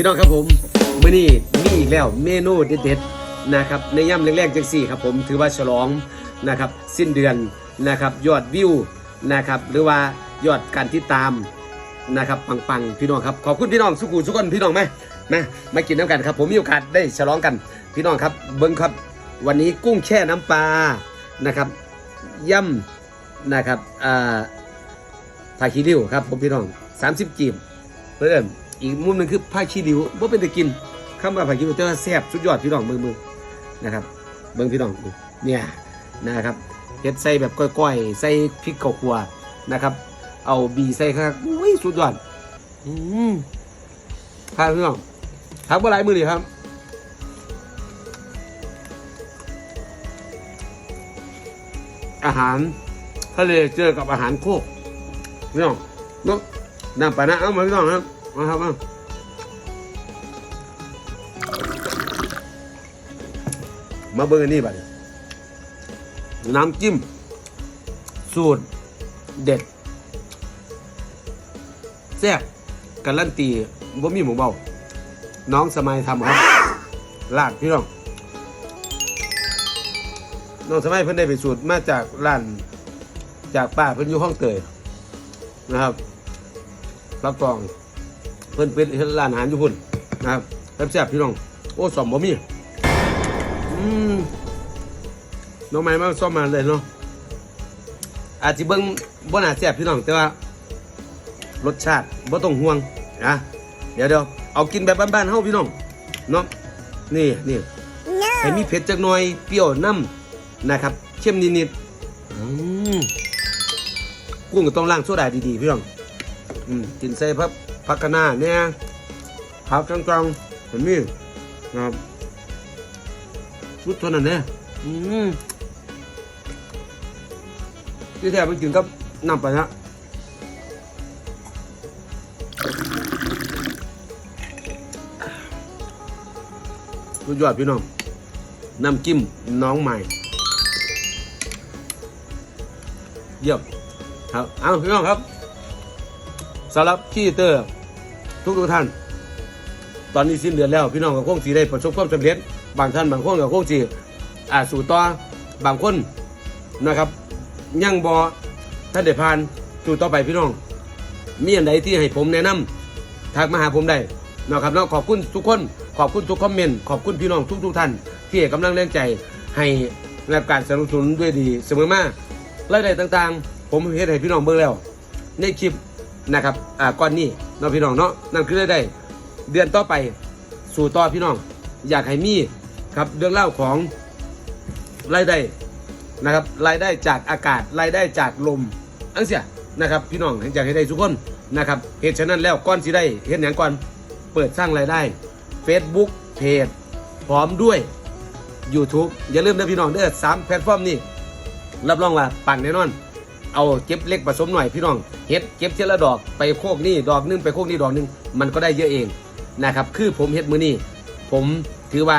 พี่น้องครับผมมื้อนี้มีอีกแล้วเมนูเด็ดๆนะครับในย่ำแรกๆจังสี่ครับผมถือว่าฉลองนะครับสิ้นเดือนนะครับยอดวิวนะครับหรือว่ายอดการติดตามนะครับปังๆพี่น้องครับขอบคุณพี่น้องสุขุสุขนพี่น้องไหมมามากินน้ำกันครับผมมีโอกาสได้ฉลองกันพี่น้องครับเบิ้งครับวันนี้กุ้งแช่น้ำปลานะครับย่ำนะครับอ่าผ้าขี้ริ้วครับผมพี่น้อง 30กีบเพิ่ม อีกมุมหนึ่งคือผ้าขี้ริ้วบ่เป็นตะกินคำว่าผ้าขี้ริ้วแต่ว่าแซ่บสุดยอดพี่น้องมือมือนะครับ เบิ่งพี่น้องดูเนี่ยนะครับเฮ็ดใส่แบบก้อยๆ ใส่พริกข้าวคั่วนะครับ เอาบีใส่ครับอุ้ยสุดยอดอืมครับพี่น้องทักบ่หลายมือเลยครับอาหารทะเลเจอกับอาหารโคกพี่น้องน้องน้ำปลานะเอามาพี่น้องครับ มาครับมามาเบิ่งอันนี้บัดนี้น้ำจิ้ม สูตรเด็ดแซ่บการันตีบ่มีหมูเบา น้องสมัยทำครับ ลาดพี่น้อง น้องสมัยเพิ่นได้ไปสูตรมาจากร้านจากป้าเพิ่นอยู่ห้องเตยนะครับรับรอง พิ่นเป็นเฮ็ดร้านอาหารอยู่พุ่นนะครับแซ่บๆพี่น้อง โอ้สอมบ่มีอืมน้องใหม่มาซ่อมมาเลยเนาะอาจจะเบิ่งบ่น่าแซ่บพี่น้องแต่ว่า รสชาติบ่ต้องห่วงนะเดี๋ยวเดี๋ยวเอากินแบบบ้านๆเฮาพี่น้องเนาะนี่นี่ให้มีเผ็ดจักหน่อยเปรี้ยวน้ำนะครับเข้มนิดๆอืมกุ้งก็ต้องล้างโซดาดีๆพี่น้องอืมกินใส่พับ พักคะน้าเนี่ยพักกลางๆเห็นมีนะครับชุดเท่านั้นเนี่ยอืมที่แท้ไปกินกับน้ำปลานะสุดยอดพี่น้องน้ำจิ้มน้องใหม่ เยี่ยมครับ เอาพี่น้องครับสำหรับขี้เตอร์ ทุกทุกท่าน ตอนนี้สิ้นเดือนแล้ว พี่น้องก็คงสีได้ประสบความสำเร็จ บางท่านบางคนก็คงสีอ่าสู่ต่อบางคนนะครับยังบอท่านเดผ่านสู่ต่อไปพี่น้อง มีอันใดที่ให้ผมแนะนำทักมาหาผมได้นะครับแล้วขอบคุณทุกคนขอบคุณทุกคอมเมนต์ขอบคุณพี่น้องทุกทุกท่าน ที่ให้กำลังแรงใจให้รับการสนับสนุนด้วยดีเสมอมารายได้ต่างๆ ผมเฮ็ดให้พี่น้องเบิ่งแล้ว ในคลิปนะครับอ่าก่อนนี้ เนาะพี่น้องเนาะนั่นคือรายได้ เดือนต่อไปสู่ต่อพี่น้อง อยากให้มีครับเรื่องเล่าของรายได้นะครับรายได้จากอากาศรายได้จากลมอันเสียนะครับ พี่น้องอยากให้ได้ทุกคนนะครับเหตุฉะนั้นแล้วก่อนสิได้เห็นอย่างก่อนเปิดสร้างรายได้ Facebook เพจพร้อมด้วย YouTube อย่าลืมนะพี่น้องเด้อสามแพลตฟอร์มนี้รับรองว่าปังแน่นอน เอาเก็บเล็กผสมหน่อยพี่น้องเฮ็ดเก็บเทละดอกไปโคกนี่ดอกหนึงไปโคกนี่ดอกหนึงมันก็ได้เยอะเองนะครับคือผมเฮ็ดมือนี่ผมถือว่า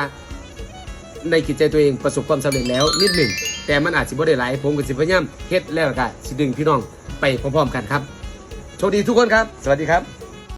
ในกิจใจตัวเองประสบความสำเร็จแล้วนิดหนึ่งแต่มันอาจจะบ่ได้หลายผมกับสิพยายามเฮ็ดแล้วก็สิดึงพี่น้องไปพร้อมๆกันครับโชคดีทุกคนครับ สวัสดีครับ